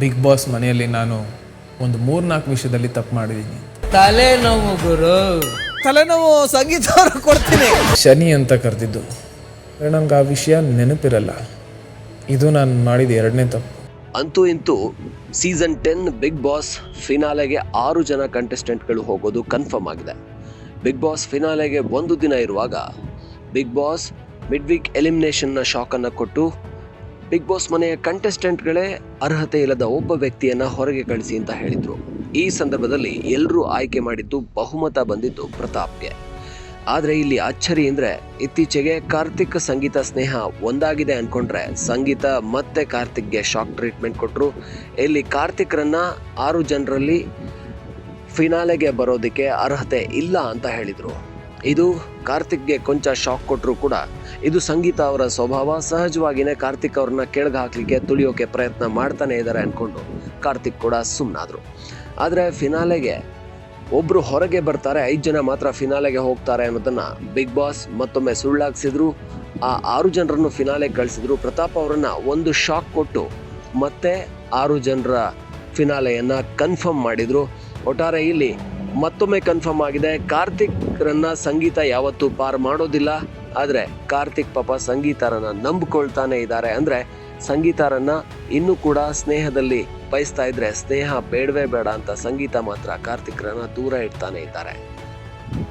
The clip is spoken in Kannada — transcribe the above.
ಬಿಗ್ ಬಾಸ್ ಮನೆಯಲ್ಲಿ ನಾನು ಒಂದು ಮೂರ್ನಾಲ್ಕು ವಿಷಯದಲ್ಲಿ ತಪ್ಪು ಮಾಡಿದ್ದೀನಿ. ತಲೆನೋವು ಗುರು. ತಲೆನೋವು ಸಂಗೀತ ಅವ್ರಿಗೆ ಕೊಡ್ತೀನಿ. ಶನಿ ಅಂತ ಕರೆದಿದ್ದು. ನಂಗೆ ಆ ವಿಷಯ ನೆನಪಿರಲ್ಲ. ಇದು ನಾನು ಮಾಡಿದ ಎರಡನೇ ತಪ್ಪು. ಅಂತೂ ಇಂತೂ ಸೀಸನ್ ಟೆನ್ ಬಿಗ್ ಬಾಸ್ ಫಿನಾಲೆಗೆ ಆರು ಜನ ಕಂಟೆಸ್ಟೆಂಟ್ಗಳು ಹೋಗೋದು ಕನ್ಫರ್ಮ್ ಆಗಿದೆ. ಬಿಗ್ ಬಾಸ್ ಫಿನಾಲೆಗೆ ಒಂದು ದಿನ ಇರುವಾಗ ಬಿಗ್ ಬಾಸ್ ಮಿಡ್ ವೀಕ್ ಎಲಿಮಿನೇಷನ್ನ ಶಾಕನ್ನು ಕೊಟ್ಟು ಬಿಗ್ ಬಾಸ್ ಮನೆಯ ಕಂಟೆಸ್ಟೆಂಟ್ಗಳೇ ಅರ್ಹತೆ ಇಲ್ಲದ ಒಬ್ಬ ವ್ಯಕ್ತಿಯನ್ನ ಹೊರಗೆ ಕಳಿಸಿ ಅಂತ ಹೇಳಿದ್ರು. ಈ ಸಂದರ್ಭದಲ್ಲಿ ಎಲ್ಲರೂ ಆಯ್ಕೆ ಮಾಡಿದ್ದು ಬಹುಮತ ಬಂದಿದ್ದು ಪ್ರತಾಪ್ಗೆ. ಆದರೆ ಇಲ್ಲಿ ಅಚ್ಚರಿ ಅಂದ್ರೆ ಇತ್ತೀಚೆಗೆ ಕಾರ್ತಿಕ್ ಸಂಗೀತ ಸ್ನೇಹ ಒಂದಾಗಿದೆ ಅನ್ಕೊಂಡ್ರೆ ಸಂಗೀತ ಮತ್ತೆ ಕಾರ್ತಿಕ್ಗೆ ಶಾಕ್ ಟ್ರೀಟ್ಮೆಂಟ್ ಕೊಟ್ಟರು ಇಲ್ಲಿ ಕಾರ್ತಿಕ್ರನ್ನ ಆರು ಜನರಲ್ಲಿ ಫಿನಾಲೆಗೆ ಬರೋದಕ್ಕೆ ಅರ್ಹತೆ ಇಲ್ಲ ಅಂತ ಹೇಳಿದರು. ಇದು ಕಾರ್ತಿಕ್ಗೆ ಕೊಂಚ ಶಾಕ್ ಕೊಟ್ಟರು ಕೂಡ ಇದು ಸಂಗೀತ ಅವರ ಸ್ವಭಾವ. ಸಹಜವಾಗಿಯೇ ಕಾರ್ತಿಕ್ ಅವ್ರನ್ನ ಕೆಳಗೆ ಹಾಕ್ಲಿಕ್ಕೆ ತುಳಿಯೋಕೆ ಪ್ರಯತ್ನ ಮಾಡ್ತಾನೆ ಇದ್ದಾರೆ ಅಂದ್ಕೊಂಡು ಕಾರ್ತಿಕ್ ಕೂಡ ಸುಮ್ಮನಾದರು ಆದರೆ ಫಿನಾಲೆಗೆ ಒಬ್ಬರು ಹೊರಗೆ ಬರ್ತಾರೆ, ಐದು ಜನ ಮಾತ್ರ ಫಿನಾಲೆಗೆ ಹೋಗ್ತಾರೆ ಅನ್ನೋದನ್ನು ಬಿಗ್ ಬಾಸ್ ಮತ್ತೊಮ್ಮೆ ಸುಳ್ಳಾಗಿಸಿದ್ರು. ಆ ಆರು ಜನರನ್ನು ಫಿನಾಲೆಗೆ ಕಳಿಸಿದ್ರು. ಪ್ರತಾಪ್ ಅವರನ್ನ ಒಂದು ಶಾಕ್ ಕೊಟ್ಟು ಮತ್ತೆ ಆರು ಜನರ ಫಿನಾಲೆಯನ್ನು ಕನ್ಫರ್ಮ್ ಮಾಡಿದರು. ಒಟ್ಟಾರೆ ಇಲ್ಲಿ ಮತ್ತೊಮ್ಮೆ ಕನ್ಫರ್ಮ್ ಆಗಿದೆ. ಕಾರ್ತಿಕ್ ರನ್ನ ಸಂಗೀತ ಯಾವತ್ತೂ ಪಾರ್ ಮಾಡೋದಿಲ್ಲ. ಆದರೆ ಕಾರ್ತಿಕ್ ಪಾಪ ಸಂಗೀತರನ್ನ ನಂಬಿಕೊಳ್ತಾನೆ ಇದ್ದಾರೆ. ಅಂದರೆ ಸಂಗೀತರನ್ನ ಇನ್ನೂ ಕೂಡ ಸ್ನೇಹದಲ್ಲಿ ಬಯಸ್ತಾ ಇದ್ರೆ ಸ್ನೇಹ ಬೇಡವೇ ಬೇಡ ಅಂತ ಸಂಗೀತ ಮಾತ್ರ ಕಾರ್ತಿಕ್ರನ್ನ ದೂರ ಇಡ್ತಾನೆ ಇದ್ದಾರೆ.